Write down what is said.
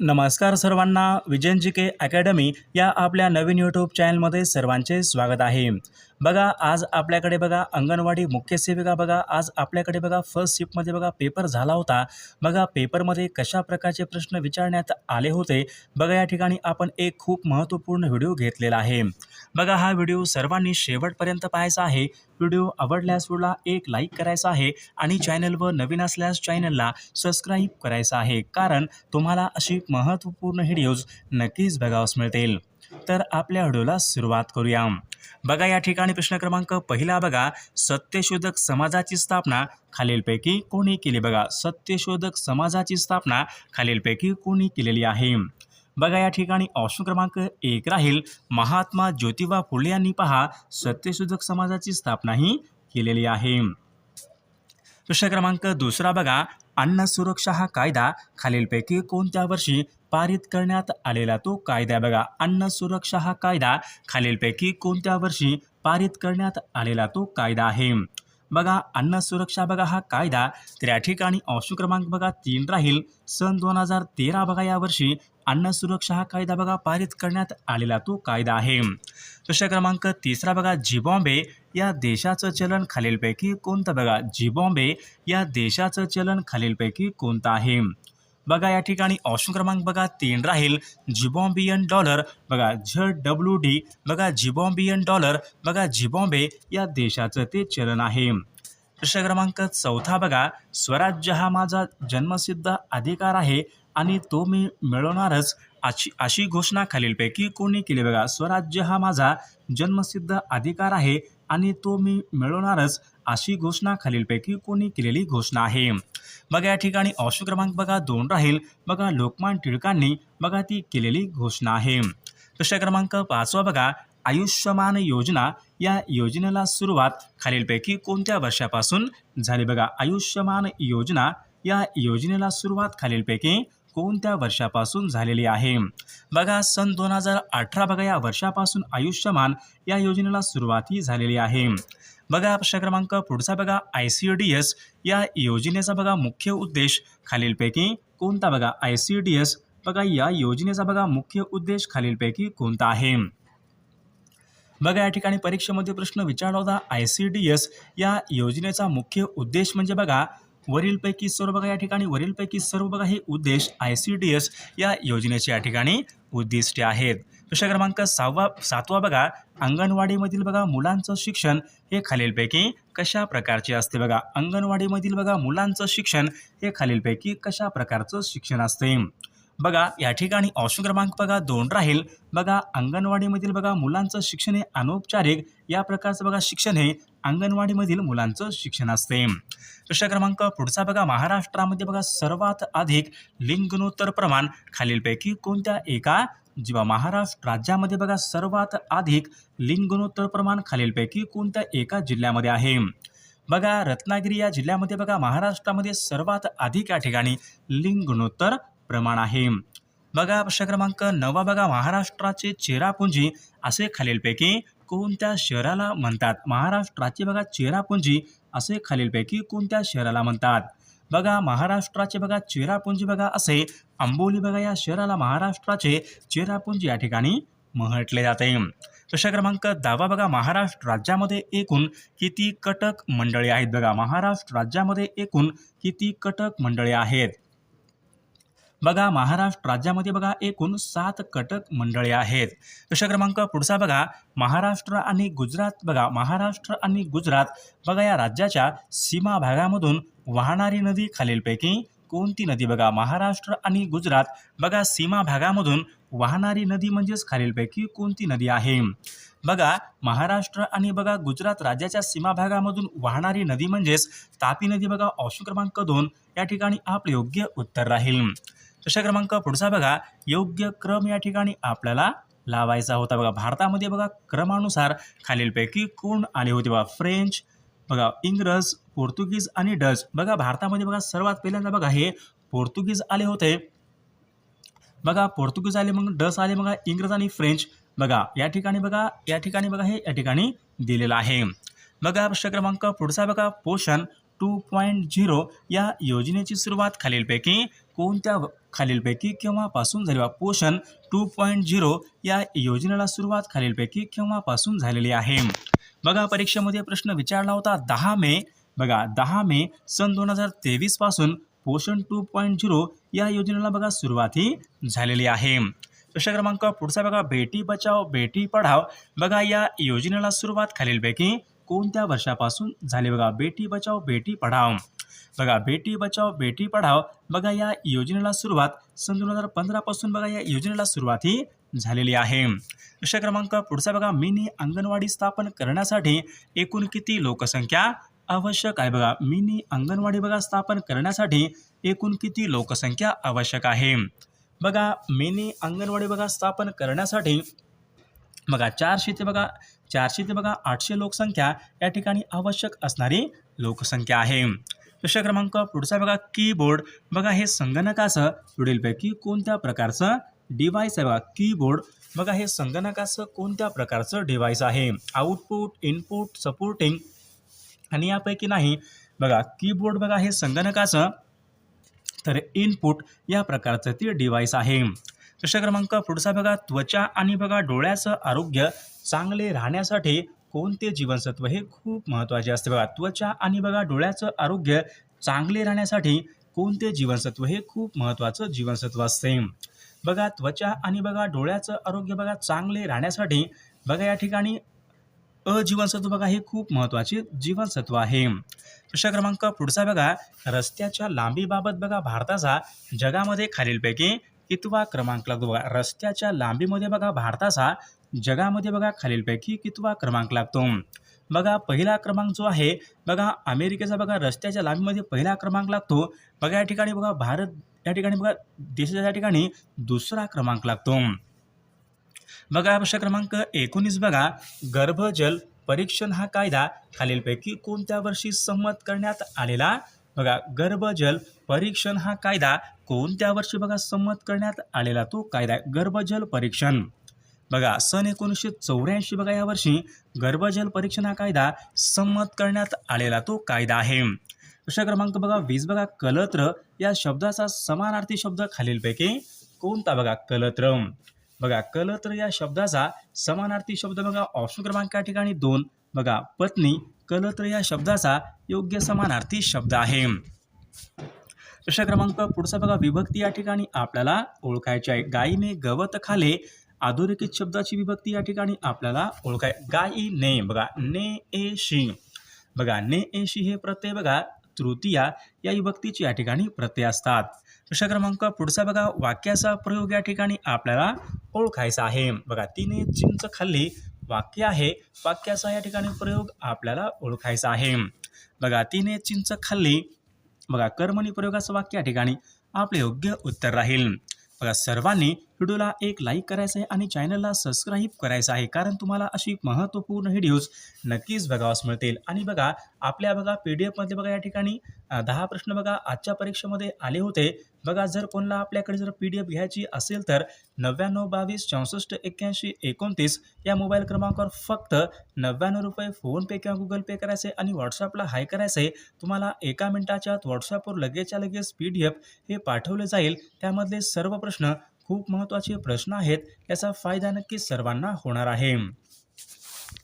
नमस्कार सर्वांना विजयन के अकॅडमी या आपल्या नवीन यूट्यूब चॅनलमध्ये सर्वांचे स्वागत आहे. बघा आज आपल्याकडे बघा अंगणवाडी मुख्य सेविका बघा आज आपल्याकडे बघा फर्स्ट शिफ्टमध्ये बघा पेपर झाला होता. बघा पेपरमध्ये कशा प्रकारचे प्रश्न विचारण्यात आले होते? बघा या ठिकाणी आपण एक खूप महत्त्वपूर्ण व्हिडिओ घेतलेला आहे. बघा हा व्हिडिओ सर्वांनी शेवटपर्यंत पाहायचा आहे. व्हिडिओ आवडल्यास व्हिडिओला एक लाईक करायचा आहे आणि चॅनलवर नवीन असल्यास चॅनलला सबस्क्राईब करायचा आहे. कारण तुम्हाला अशी महत्त्वपूर्ण व्हिडिओज नक्कीच बघावस मिळतील. तर आपल्या व्हिडिओला सुरुवात करूया. बघा या ठिकाणी प्रश्न क्रमांक पहिला बघा. सत्यशोधक समाजाची स्थापना खालीलपैकी कोणी केली? बघा सत्यशोधक समाजाची स्थापना खालीलपैकी कोणी केलेली आहे? बघा या ठिकाणी ऑप्शन क्रमांक एक राहील. महात्मा ज्योतिबा फुले यांनी पहा सत्यशोधक समाजाची स्थापनाही केलेली आहे. प्रश्न क्रमांक दुसरा बघा. अन्न सुरक्षा हा कायदा खालीलपैकी कोणत्या वर्षी पारित करण्यात आलेला तो कायदा बघा. अन्न सुरक्षा हा कायदा खालीलपैकी कोणत्या वर्षी पारित करण्यात आलेला तो कायदा आहे? बघा अन्न सुरक्षा बघा हा कायदा तर या ठिकाणी ऑप्शन क्रमांक बघा तीन राहील. सन दोन हजार तेरा बघा या वर्षी अन्न सुरक्षा हा कायदा बघा पारित करण्यात आलेला तो कायदा आहे. प्रश्न क्रमांक तिसरा बघा जिबॉम्बे या देशाचं चलन खालीलपैकी कोणतं बघा? जिबॉम्बे या देशाचं चलन खालीलपैकी कोणतं आहे? बघा या ठिकाणी ऑप्शन क्रमांक बघा तीन राहील. झिबॉम्बियन डॉलर बघा झ डब्ल्यू डी बघा झिबॉम्बियन डॉलर बघा झिबॉम्बे या देशाचं ते चलन आहे. प्रश्न क्रमांक चौथा बघा. स्वराज्य हा माझा जन्मसिद्ध अधिकार आहे आणि तो मी मिळवणारच अशी अशी घोषणा खालीलपैकी कोणी केली बघा. स्वराज्य हा माझा जन्मसिद्ध अधिकार आहे आणि तो मी मिळवणारच अशी घोषणा खालीलपैकी कोणी केलेली घोषणा आहे. बघा या ठिकाणी ऑप्शन क्रमांक बघा दोन राहील. बघा लोकमान टिळकांनी बघा ती केलेली घोषणा आहे. प्रश्न क्रमांक पाचवा बघा आयुष्यमान योजना. या योजनेला सुरुवात खालीलपैकी कोणत्या वर्षापासून झाली बघा? आयुष्यमान योजना. या योजनेला सुरुवात खालीलपैकी कोणत्या वर्षापासून झालेली आहे? बघा सन दोन हजार अठरा बघा या वर्षापासून आयुष्यमान या योजनेला सुरुवात ही झालेली आहे. बघा प्रश्न क्रमांक पुढचा बघा आय सी डी एस या योजनेचा बघा मुख्य उद्देश. खालीलपैकी कोणता बघा? आय सी डी एस बघा या योजनेचा बघा मुख्य उद्देश खालीलपैकी कोणता आहे? बघा या ठिकाणी परीक्षेमध्ये प्रश्न विचारला होता. आय सी डी एस या योजनेचा मुख्य उद्देश म्हणजे बघा वरीलपैकी सर्व बघा या ठिकाणी वरीलपैकी सर्व बघा हे उद्देश आय सी डी एस या योजनेचे या ठिकाणी उद्दिष्टे आहेत. प्रश्न क्रमांक सहावा सातवा बघा अंगणवाडीमधील बघा मुलांचं शिक्षण हे खालीलपैकी कशा प्रकारचे असते बघा? अंगणवाडीमधील बघा मुलांचं शिक्षण हे खालीलपैकी कशा प्रकारचं शिक्षण असते? बघा या ठिकाणी ऑप्शन क्रमांक बघा दोन राहील. बघा अंगणवाडीमधील बघा मुलांचं शिक्षण हे अनौपचारिक या प्रकारचं बघा शिक्षण हे अंगणवाडीमधील मुलांचं शिक्षण असते. प्रश्न क्रमांक पुढचा बघा महाराष्ट्रामध्ये बघा सर्वात अधिक लिंगनोत्तर प्रमाण खालीलपैकी कोणत्या? एका जेव्हा महाराष्ट्र राज्यामध्ये बघा सर्वात अधिक लिंग गुणोत्तर प्रमाण खालीलपैकी कोणत्या एका जिल्ह्यामध्ये आहे? बघा रत्नागिरी या जिल्ह्यामध्ये बघा महाराष्ट्रामध्ये सर्वात अधिक या ठिकाणी लिंग गुणोत्तर प्रमाण आहे. बघा प्रश्न क्रमांक नवा बघा महाराष्ट्राचे चेरापुंजी असे खालीलपैकी कोणत्या शहराला म्हणतात? महाराष्ट्राचे बघा चेरापुंजी असे खालीलपैकी कोणत्या शहराला म्हणतात? बघा महाराष्ट्राचे बघा चेरापुंजी बघा असे आंबोली बघा या शहराला महाराष्ट्राचे चेरापुंजी या ठिकाणी म्हटले जाते. प्रश्न क्रमांक दहावा बघा महाराष्ट्र राज्यामध्ये एकूण किती कटक मंडळे आहेत बघा? महाराष्ट्र राज्यामध्ये एकूण किती कटक मंडळे आहेत? बघा महाराष्ट्र राज्यामध्ये बघा एकूण सात कटक मंडळे आहेत. प्रश्न क्रमांक पुढचा बघा महाराष्ट्र आणि गुजरात बघा महाराष्ट्र आणि गुजरात बघा या राज्याच्या सीमा भागामधून वाहणारी नदी खालीलपैकी कोणती नदी बघा? महाराष्ट्र आणि गुजरात. बघा सीमा भागामधून वाहणारी नदी म्हणजेच खालीलपैकी कोणती नदी आहे? बघा महाराष्ट्र आणि बघा गुजरात राज्याच्या सीमा भागामधून वाहणारी नदी म्हणजेच तापी नदी बघा ऑप्शन क्रमांक दोन. या ठिकाणी आपले योग्य उत्तर राहील. प्रश्न क्रमांक पुढचा बघा. योग्य क्रम या ठिकाणी आपल्याला लावायचा होता बघा. भारतामध्ये बघा क्रमानुसार खालीलपैकी कोण आले होते बघा? फ्रेंच बघा इंग्रज पोर्तुगीज आणि डच. बघा भारतामध्ये बघा सर्वात पहिल्यांदा बघा हे पोर्तुगीज आले होते. बघा पोर्तुगीज आले मग डच आले बघा इंग्रज आणि फ्रेंच. बघा या ठिकाणी बघा या ठिकाणी बघा हे या ठिकाणी दिलेलं आहे. बघा प्रश्न क्रमांक पुढचा बघा पोषण टू पॉईंट झिरो या योजनेची सुरुवात खालीलपैकी कोणत्या खालीलपैकी केव्हापासून झाली? पोषण टू पॉईंट झिरो या योजनेला सुरुवात खालीलपैकी केव्हापासून झालेली आहे? बघा परीक्षेमध्ये प्रश्न विचारला होता दहा मे बघा दहा मे सन दोन हजार तेवीसपासून पोषण टू पॉईंट झिरो या योजनेला बघा सुरुवाती झालेली आहे. प्रश्न क्रमांक पुढचा बघा बेटी बचाव बेटी पढाव बघा या योजनेला सुरुवात खालीलपैकी कोणत्या वर्षापासून झाली बघा? बेटी बचाव बेटी पढाव बघा बेटी बचाव बेटी पढाव बघा या योजनेला सुरुवात सन दोन हजार पंधरापासून बघा या योजनेला सुरुवात ही झालेली आहे. प्रश्न क्रमांक पुढचा बघा मिनी अंगणवाडी स्थापन करण्यासाठी एकूण किती लोकसंख्या आवश्यक आहे. बघा मिनी अंगणवाडी बघा स्थापन करण्यासाठी एकूण किती लोकसंख्या आवश्यक आहे? बघा मिनी अंगणवाडी बघा स्थापन करण्यासाठी बघा चारशे ते बघा चारशे ते बघा आठशे लोकसंख्या या ठिकाणी आवश्यक असणारी लोकसंख्या आहे. प्रश्न क्रमांक पुढचा बघा कीबोर्ड बघा हे संगणकाचं पुढीलपैकी कोणत्या प्रकारचं डिव्हाइस आहे? बघा कीबोर्ड बघा हे संगणकाचं कोणत्या प्रकारचं डिव्हाइस आहे? आउटपुट इनपुट सपोर्टिंग आणि यापैकी नाही. बघा कीबोर्ड बघा हे संगणकाचं तर इनपुट या प्रकारचं ते डिव्हाइस आहे. प्रश्न क्रमांक पुढचा बघा त्वचा आणि बघा डोळ्याचं आरोग्य चांगले राहण्यासाठी कोणते जीवनसत्व हे खूप महत्त्वाचे असते. बघा त्वचा आणि बघा डोळ्याचं आरोग्य चांगले राहण्यासाठी कोणते जीवनसत्व हे खूप महत्त्वाचं जीवनसत्व असते. बघा त्वचा आणि बघा डोळ्याचं आरोग्य बघा चांगले राहण्यासाठी बघा या ठिकाणी अजीवनसत्व बघा हे खूप महत्त्वाचे जीवनसत्व आहे. प्रश्न क्रमांक पुढचा बघा रस्त्याच्या लांबीबाबत बघा भारताचा जगामध्ये खालीलपैकी कितवा क्रमांक लागतो बघा. रस्त्याच्या लांबीमध्ये बघा भारताचा जगामध्ये बघा खालीलपैकी कितवा क्रमांक लागतो. बघा पहिला क्रमांक जो आहे बघा अमेरिकेचा बघा रस्त्याच्या लांबीमध्ये पहिला क्रमांक लागतो. बघा या ठिकाणी बघा भारत या ठिकाणी बघा देशाच्या ठिकाणी दुसरा क्रमांक लागतो. बघा प्रश्न क्रमांक एकोणीस बघा. गर्भजल परीक्षण हा कायदा खालीलपैकी कोणत्या वर्षी संमत करण्यात आलेला? बघा गर्भजल परीक्षण हा कायदा कोणत्या वर्षी बघा संमत करण्यात आलेला? तो कायदा आहे. गर्भजल परीक्षण. बघा सन एकोणीसशे चौऱ्याऐंशी बघा या वर्षी गर्भजल परीक्षण हा कायदा संमत करण्यात आलेला तो कायदा आहे. प्रश्न क्रमांक बघा वीस बघा. कलत्र या शब्दाचा समानार्थी शब्द खालीलपैकी कोणता बघा? कलत्र. बघा कलत्र या शब्दाचा समानार्थी शब्द बघा ऑप्शन क्रमांक या ठिकाणी दोन. बघा पत्नी कलत्र या शब्दाचा योग्य समानार्थी शब्द आहे. प्रश्न क्रमांक पुढचा बघा विभक्ती या ठिकाणी आपल्याला ओळखायची आहे. गायीने गवत खाले अधोरेखित शब्दाची विभक्ती या ठिकाणी आपल्याला ओळखाय गायीने बघा ने ए शी. बघा ने ए शी हे प्रत्यय बघा तृतीया या विभक्तीची या ठिकाणी प्रत्यय असतात. प्रश्न क्रमांक पुढचा बघा वाक्याचा प्रयोग या ठिकाणी आपल्याला ओळखायचं आहे. बघा तिने चिंच खाल्ली वाक्य आहे. वाक्याचा या ठिकाणी प्रयोग आपल्याला ओळखायचा आहे. बघा तिने चिंच खाल्ली बघा कर्मणी प्रयोगाचं वाक्य या ठिकाणी आपले योग्य उत्तर राहील. बघा सर्वांनी व्हिडिओला एक लाईक करायचं आहे आणि चॅनलला सबस्क्राईब करायचं आहे कारण तुम्हाला अशी महत्त्वपूर्ण व्हिडिओज नक्कीच बघावास मिळतील. आणि बघा आपल्या बघा पी डी एफमध्ये बघा या ठिकाणी दहा प्रश्न बघा आजच्या परीक्षेमध्ये आले होते. बघा जर कोणाला आपल्याकडे जर पी डी एफ घ्यायची असेल तर नव्याण्णव बावीस चौसष्ट एक्क्याऐंशी एकोणतीस या मोबाईल क्रमांकावर फक्त नव्याण्णव रुपये फोनपे किंवा गुगल पे करायचे आणि व्हॉट्सअपला हाय करायचं. आहे तुम्हाला एका मिनिटाच्या आत व्हॉट्सअपवर लगेचच्या लगेच पी डी एफ हे पाठवले जाईल. त्यामधले सर्व प्रश्न खूप महत्त्वाचे प्रश्न आहेत याचा फायदा नक्कीच सर्वांना होणार आहे.